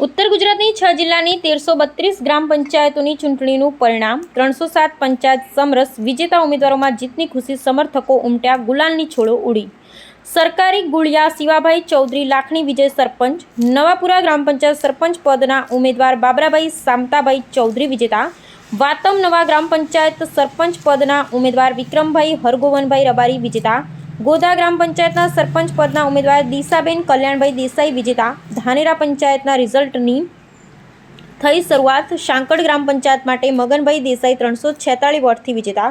ઉત્તર ગુજરાતની છ જિલ્લાની તેરસો બત્રીસ ગ્રામ પંચાયતોની ચૂંટણીનું પરિણામ, ત્રણસો સાત પંચાયત સમરસ વિજેતા ઉમેદવારોમાં જીતની ખુશી સમર્થકો ઉમટ્યા, ગુલાલની છોડો ઉડી. સરકારી ગુળિયા શિવાભાઈ ચૌધરી લાખણી વિજય સરપંચ, નવાપુરા ગ્રામ પંચાયત સરપંચ પદના ઉમેદવાર બાબરાભાઈ સામતાભાઈ ચૌધરી વિજેતા, વાતમ નવા ગ્રામ પંચાયત સરપંચ પદના ઉમેદવાર વિક્રમભાઈ હરગોવનભાઈ રબારી વિજેતા ગોધા ગ્રામ પંચાયતના સરપંચ પદના ઉમેદવાર દિશાબેન કલ્યાણભાઈ દેસાઈ વિજેતા ધાનેરા પંચાયતના રિઝલ્ટની થઈ શરૂઆત શાંકડ ગ્રામ પંચાયત માટે મગનભાઈ દેસાઈ ત્રણસો છેતાળીસ વોટથી વિજેતા,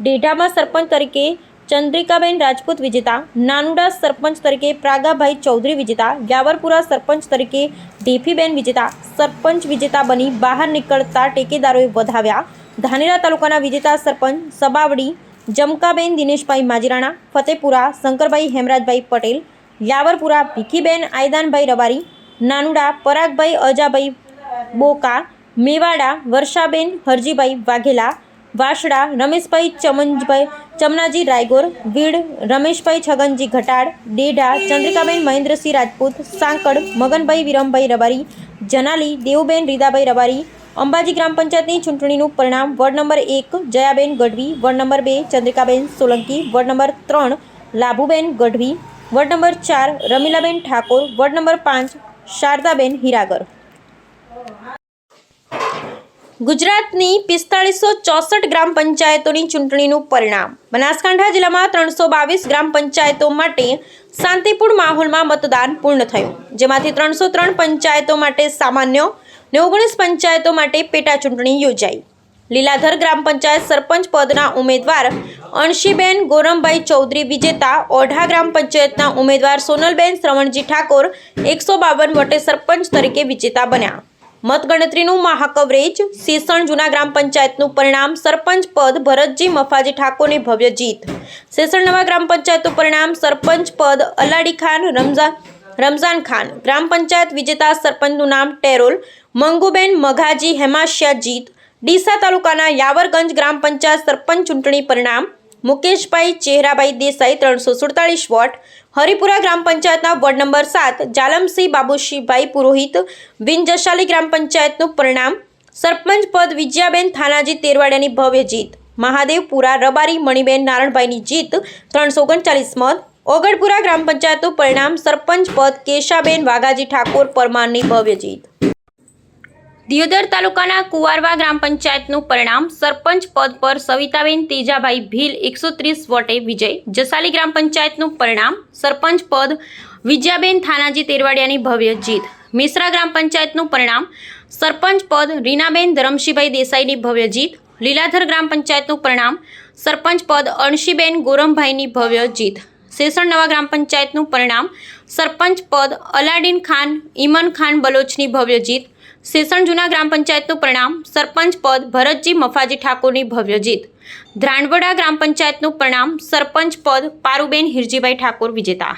ડેઢામાં સરપંચ તરીકે ચંદ્રિકાબેન રાજપૂત વિજેતા, નાનુડા સરપંચ તરીકે પ્રાગાભાઈ ચૌધરી વિજેતા, યાવરપુરા સરપંચ તરીકે ઢેફીબેન વિજેતા, સરપંચ વિજેતા બની બહાર નીકળતા ટેકેદારોએ વધાવ્યા. ધાનેરા તાલુકાના વિજેતા સરપંચ સબાવડી જમકાબેન દિનેશભાઈ માજીરાણા, ફતેપુરા શંકરભાઈ હેમરાજભાઈ પટેલ, યાવરપુરા ભીખીબેન આયદાનભાઈ રબારી, નાનુડા પરાગભાઈ અજાભાઈ બોકા, મેવાડા વર્ષાબેન હરજીભાઈ વાઘેલા, વાસડા રમેશભાઈ ચમનભાઈ ચમનાજી રાયગોર, વીડ રમેશભાઈ છગનજી ઘટાડ, ડેઢા ચંદ્રિકાબેન મહેન્દ્રસિંહ રાજપૂત, સાંકડ મગનભાઈ વિરમભાઈ રબારી, જનાલી દેવુબેન રીદાભાઈ રબારી અંબાજી ગ્રામ પંચાયતની ચૂંટણીનું પરિણામ વોર્ડ નંબર એક, જયાબેન ગઢવી, વોર્ડ નંબર બે, ચંદ્રિકાબેન સોલંકી, વોર્ડ નંબર ત્રણ, લાભુબેન ગઢવી, વોર્ડ નંબર ચાર, રમીલાબેન ઠાકોર, વોર્ડ નંબર પાંચ, શારદાબેન હિરાગર. ગુજરાતની પિસ્તાળીસો ચોસઠ ગ્રામ પંચાયતોની ચૂંટણીનું પરિણામ. બનાસકાંઠા જિલ્લામાં ત્રણસો બાવીસ ગ્રામ પંચાયતો માટે શાંતિપૂર્ણ માહોલમાં મતદાન પૂર્ણ થયું, જેમાંથી ત્રણસો ત્રણ પંચાયતો માટે સામાન્ય ને ઓગણીસ પંચાયતો માટે પેટા ચૂંટણી યોજાઈ. લીલાધર ગ્રામ પંચાયત સરપંચ પદના ઉમેદવાર અણશીબેન ગોરમભાઈ ચૌધરી વિજેતા, ઓઢા ગ્રામ પંચાયતના ઉમેદવાર સોનલબેન શ્રવણજી ઠાકોર એકસો બાવન વટે સરપંચ તરીકે વિજેતા બન્યા. મતગણતરીનું મહાકવરેજ શેષણ જૂના ગ્રામ પંચાયતનું પરિણામ સરપંચ પદ ભરતજી મફાજી ઠાકોરની ભવ્ય જીત. શેષણ નવા ગ્રામ પંચાયતનું પરિણામ સરપંચ પદ અલાડી ખાન રમઝાન રમઝાન ખાન. ગ્રામ પંચાયત વિજેતા સરપંચનું નામ ટેરોલ મંગુબેન મઘાજી હેમાશિયા જીત, ડીસા તાલુકાના યાવરગંજ ગ્રામ પંચાયત સરપંચ ચૂંટણી પરિણામ, મુકેશભાઈ ચેહરાભાઈ દેસાઈ ત્રણસો સુડતાલીસ વોટ, હરિપુરા ગ્રામ પંચાયતના વોર્ડ નંબર સાત જાલમસિંહ બાબુશીભાઈ પુરોહિત, બિનજશાલી ગ્રામ પંચાયતનું પરિણામ, સરપંચ પદ વિજયાબેન થાનાજી તેરવાડિયાની ભવ્ય જીત, મહાદેવપુરા રબારી મણિબેન નારણભાઈની જીત ત્રણસો ઓગણચાલીસ મત, ઓગળપુરા ગ્રામ પંચાયતનું પરિણામ, સરપંચ પદ કેશાબેન વાઘાજી ઠાકોર પરમારની ભવ્ય જીત. દિયોદર તાલુકાના કુવારવા ગ્રામ પંચાયતનું પરિણામ સરપંચ પદ પર સવિતાબેન તેજાભાઈ ભીલ એકસો ત્રીસ વોટે વિજય. જસાલી ગ્રામ પંચાયતનું પરિણામ સરપંચ પદ વિજયાબેન થાનાજી તેરવાડિયાની ભવ્ય જીત. મિશ્રા ગ્રામ પંચાયતનું પરિણામ સરપંચ પદ રીનાબેન ધરમશીભાઈ દેસાઈની ભવ્ય જીત. લીલાધર ગ્રામ પંચાયતનું પરિણામ સરપંચ પદ અણશીબેન ગોરમભાઈની ભવ્ય જીત. શેષણ નવા ગ્રામ પંચાયતનું પરિણામ સરપંચ પદ અલાડીન ખાન, ઈમન ખાન બલોચની ભવ્ય જીત. શેષણ જૂના ગ્રામ પંચાયતનું પરિણામ, સરપંચ પદ ભરતજી મફાજી ઠાકોરની ભવ્ય જીત. ધ્રાણવડા ગ્રામ પંચાયતનું પરિણામ, સરપંચ પદ પારુબેન હિરજીભાઈ ઠાકોર વિજેતા.